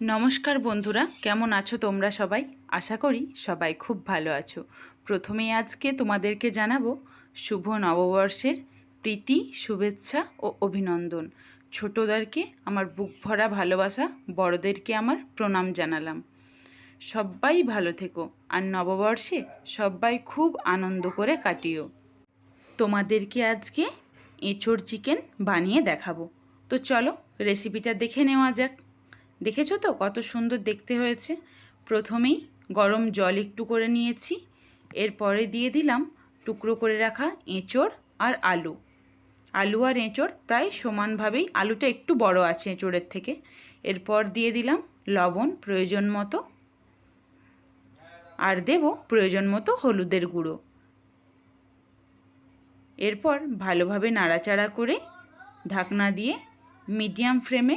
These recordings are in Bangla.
নমস্কার বন্ধুরা, কেমন আছো তোমরা সবাই? আশা করি সবাই খুব ভালো আছো। প্রথমেই আজকে তোমাদেরকে জানাব, শুভ নববর্ষের প্রীতি, শুভেচ্ছা ও অভিনন্দন। ছোটদেরকে আমার বুক ভরা ভালোবাসা, বড়দেরকে আমার প্রণাম জানালাম। সবাই ভালো থেকো, আর নববর্ষে সবাই খুব আনন্দ করে কাটিও। তোমাদেরকে আজকে এঁচোড় চিকেন বানিয়ে দেখাবো। তো চলো রেসিপিটা দেখে নেওয়া যাক। দেখেছ তো কত সুন্দর দেখতে হয়েছে? প্রথমেই গরম জল একটু করে নিয়েছি, এরপরে দিয়ে দিলাম টুকরো করে রাখা এঁচোড় আর আলু। আলু আর এঁচোড় প্রায় সমানভাবেই, আলুটা একটু বড় আছে এঁচোড়ের থেকে। এরপর দিয়ে দিলাম লবণ, প্রয়োজন মতো। আর দেব প্রয়োজন মতো হলুদের গুঁড়ো। এরপর ভালোভাবে নাড়াচাড়া করে ঢাকনা দিয়ে মিডিয়াম ফ্লেমে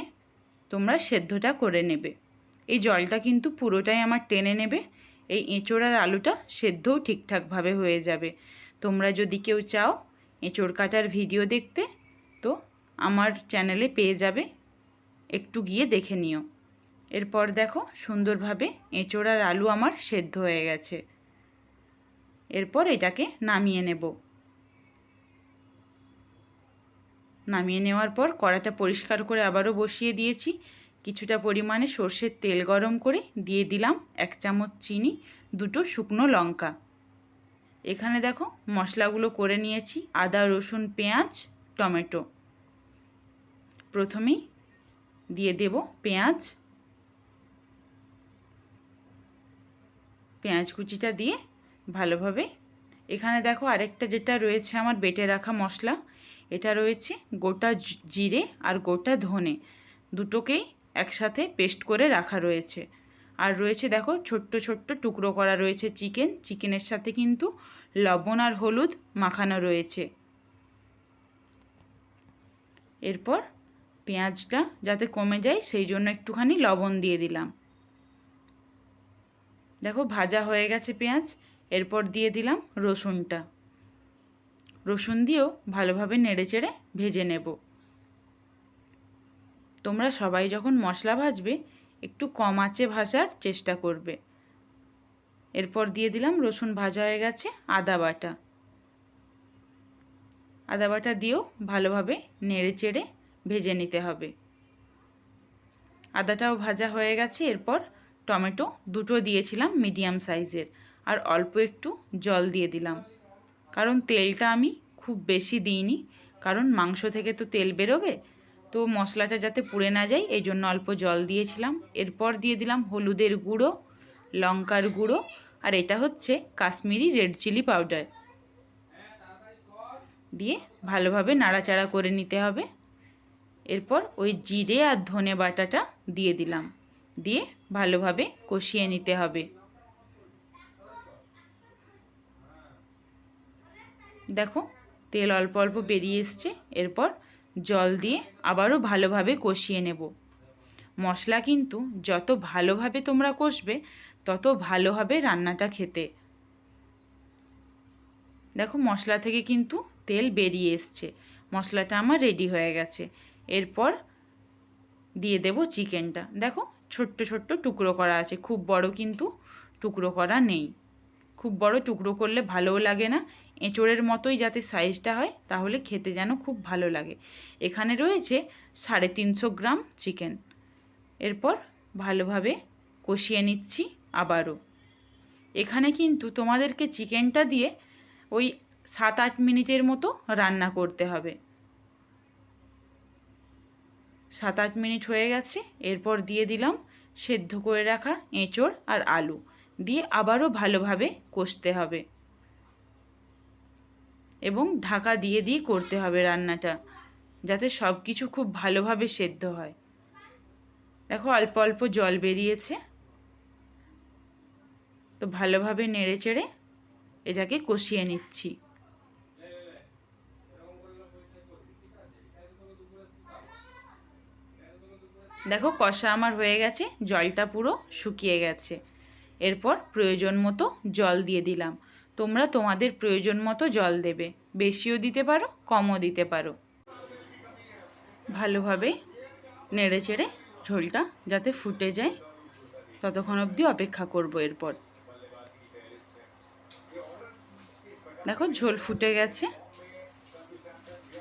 তোমরা সেদ্ধটা করে নেবে। এই জলটা কিন্তু পুরোটাই আমার টেনে নেবে। এই এঁচোড় আর আলুটা সেদ্ধও ঠিকঠাকভাবে হয়ে যাবে। তোমরা যদি কেউ চাও এঁচোড় কাটার ভিডিও দেখতে, তো আমার চ্যানেলে পেয়ে যাবে। একটু গিয়ে দেখে নিও। এরপর দেখো সুন্দরভাবে এঁচোড় আর আলু আমার সেদ্ধ হয়ে গেছে। এরপর এটাকে নামিয়ে নেব। নামিয়ে নেওয়ার পর কড়াটা পরিষ্কার করে আবারও বসিয়ে দিয়েছি। কিছুটা পরিমাণে সর্ষের তেল গরম করে দিয়ে দিলাম এক চামচ চিনি, দুটো শুকনো লঙ্কা। এখানে দেখো মশলাগুলো করে নিয়েছি, আদা, রসুন, পেঁয়াজ, টমেটো। প্রথমেই দিয়ে দেব পেঁয়াজ। পেঁয়াজ কুচিটা দিয়ে ভালোভাবে এখানে দেখো আরেকটা যেটা রয়েছে আমার বেটে রাখা মশলা এটা রয়েছে গোটা জিরে আর গোটা ধনে। দুটোকেই একসাথে পেস্ট করে রাখা রয়েছে। আর রয়েছে দেখো ছোট্ট ছোট্ট টুকরো করা রয়েছে চিকেন। চিকেনের সাথে কিন্তু লবণ আর হলুদ মাখানো রয়েছে। এরপর পেঁয়াজটা যাতে কমে যায় সেই জন্য একটুখানি লবণ দিয়ে দিলাম। দেখো ভাজা হয়ে গেছে পেঁয়াজ। এরপর দিয়ে দিলাম রসুনটা। রসুন দিয়েও ভালোভাবে নেড়েচেড়ে ভেজে নেব। তোমরা সবাই যখন মশলা ভাজবে, একটু কম আঁচে ভাজার চেষ্টা করবে। এরপর দিয়ে দিলাম রসুন ভাজা হয়ে গেছে আদা বাটা। আদা বাটা দিয়েও ভালোভাবে নেড়ে চেড়ে ভেজে নিতে হবে। আদাটাও ভাজা হয়ে গেছে, এরপর টমেটো দুটো দিয়েছিলাম মিডিয়াম সাইজের, আর অল্প একটু জল দিয়ে দিলাম। কারণ তেলটা আমি খুব বেশি দিইনি। কারণ মাংস থেকে তো তেল বেরোবে। তো মশলাটা যাতে পুড়ে না যায়, এই জন্য অল্প জল দিয়েছিলাম। এরপর দিয়ে দিলাম হলুদের গুঁড়ো, লঙ্কার গুঁড়ো, আর এটা হচ্ছে কাশ্মীরি রেড চিলি পাউডার। দিয়ে ভালোভাবে নাড়াচাড়া করে নিতে হবে। এরপর ওই জিরে আর ধনে বাটাটা দিয়ে দিলাম। দিয়ে ভালোভাবে কষিয়ে নিতে হবে। দেখো, তেল অল্প অল্প বেরিয়ে এসছে। এরপর জল দিয়ে আবারও ভালোভাবে কষিয়ে নেব। মশলা কিন্তু যত ভালোভাবে তোমরা কষবে, তত ভালো হবে রান্নাটা খেতে। দেখো, মশলা থেকে কিন্তু তেল বেরিয়ে এসছে। মশলাটা আমার রেডি হয়ে গেছে। এরপর দিয়ে দেব চিকেনটা দেখো, ছোট্ট ছোট্ট টুকরো করা আছে। খুব বড় কিন্তু টুকরো করা নেই। খুব বড় টুকরো করলে ভালোও লাগে না। এঁচোড়ের মতোই যাতে সাইজটা হয়, তাহলে খেতে যেন খুব ভালো লাগে। এখানে রয়েছে সাড়ে তিনশো গ্রাম চিকেন। এরপর ভালোভাবে কষিয়ে নিচ্ছি আবারও। এখানে কিন্তু তোমাদেরকে চিকেনটা দিয়ে ওই সাত আট মিনিটের মতো রান্না করতে হবে। সাত আট মিনিট হয়ে গেছে, এরপর দিয়ে দিলাম সেদ্ধ করে রাখা এঁচোড় আর আলু। দিয়ে আবারও ভালোভাবে কষতে হবে। এবং ঢাকা দিয়ে দিয়ে করতে হবে রান্নাটা, যাতে সব কিছু খুব ভালোভাবে সেদ্ধ হয়। দেখো অল্প অল্প জল বেরিয়েছে। তো ভালোভাবে নেড়ে চেড়ে এটাকে কষিয়ে নিচ্ছি। দেখো কষা আমার হয়ে গেছে, জলটা পুরো শুকিয়ে গেছে। এরপর প্রয়োজন মতো জল দিয়ে দিলাম। তোমরা তোমাদের প্রয়োজন মতো জল দেবে। বেশিও দিতে পারো, কমও দিতে পারো। ভালোভাবে নেড়ে চেড়ে ঝোলটা যাতে ফুটে যায়, ততক্ষণ অবধি অপেক্ষা করব এরপর। দেখো, ঝোল ফুটে গেছে।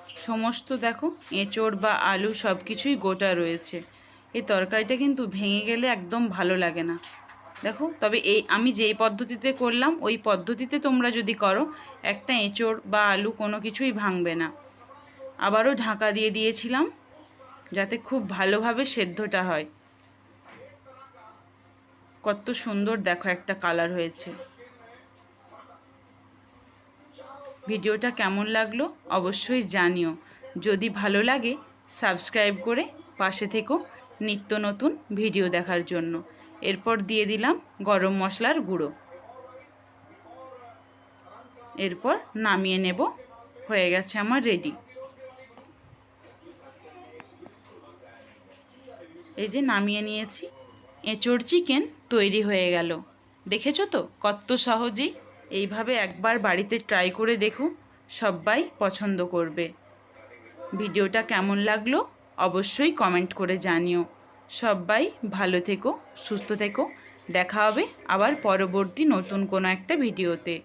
সমস্ত দেখো, এঁচড় বা আলু সব কিছুই গোটা রয়েছে। এই তরকারিটা কিন্তু ভেঙে গেলে একদম ভালো লাগে না। দেখো, তবে এই আমি যেই পদ্ধতিতে করলাম, ওই পদ্ধতিতে তোমরা যদি করো, একটা এঁচড় বা আলু কোনো কিছুই ভাঙবে না। আবারও ঢাকা দিয়ে দিয়েছিলাম, যাতে খুব ভালোভাবে সেদ্ধটা হয়। কত সুন্দর দেখো একটা কালার হয়েছে। ভিডিওটা কেমন লাগল অবশ্যই জানিও। যদি ভালো লাগে, সাবস্ক্রাইব করে পাশে থেকো নিত্য নতুন ভিডিও দেখার জন্য। এরপর দিয়ে দিলাম গরম মশলার গুঁড়ো। এরপর নামিয়ে নেব, হয়ে গেছে আমার রেডি এই যে নামিয়ে নিয়েছি, এঁচড় চিকেন তৈরি হয়ে গেল। দেখেছ তো কত সহজেই? এইভাবে একবার বাড়িতে ট্রাই করে দেখো সবাই পছন্দ করবে। ভিডিওটা কেমন লাগল অবশ্যই কমেন্ট করে জানিও। সবাই ভালো থেকো সুস্থ থেকো। দেখা হবে আবার পরবর্তী নতুন কোনো একটা ভিডিওতে।